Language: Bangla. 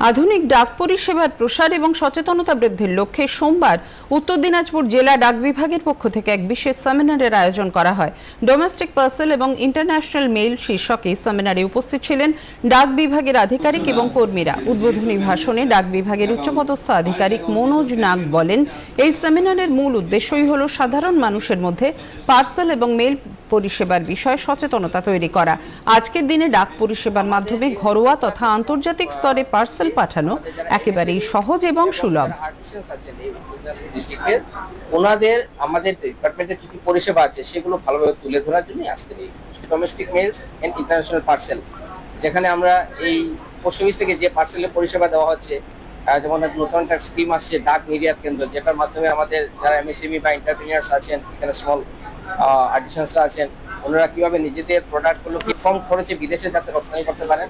আধুনিক ডাক পরিষেবার প্রসার এবং সচেতনতা বৃদ্ধির লক্ষ্যে সোমবার উত্তর দিনাজপুর জেলা ডাক বিভাগের পক্ষ থেকে এক বিশেষ সেমিনারের আয়োজন করা হয়। ডোমেস্টিক পার্সেল এবং ইন্টারন্যাশনাল মেইল শীর্ষকে সেমিনারে উপস্থিত ছিলেন ডাক বিভাগের আধিকারিক এবং কর্মীরা। উদ্বোধনী ভাষণে ডাক বিভাগের উচ্চপদস্থ আধিকারিক মনোজ নাগ বলেন, এই সেমিনারের মূল উদ্দেশ্যই হল সাধারণ মানুষের মধ্যে পার্সেল এবং মেইল পরিষেবার বিষয়ে সচেতনতা তৈরি করা। আজকের দিনে ডাক পরিষেবার মাধ্যমে ঘরোয়া তথা আন্তর্জাতিক স্তরে পার্সেল পাঠানো একেবারেই সহজ এবং সুলভ। ওনাদের, আমাদের ডিপার্টমেন্টের কি কি পরিষেবা আছে, সেগুলো ভালোভাবে তুলে ধরার জন্য আজকের এই domestic mails and international parcel যেখানে আমরা এই পোস্ট অফিস থেকে যে পার্সেলের পরিষেবা দেওয়া হচ্ছে যেমন নতুন একটা স্কিম আসছে ডাক মিডিয়া কেন্দ্র, যেটার মাধ্যমে আমাদের যারা এমএসএমই বা এন্টারপ্রিনিয়ার্স আছেন, এখানে স্মল আর্টিসিয়ানসরা আছেন ওনারা কীভাবে নিজেদের প্রোডাক্টগুলো কি কম খরচে বিদেশে যাতে রপ্তানি করতে পারেন?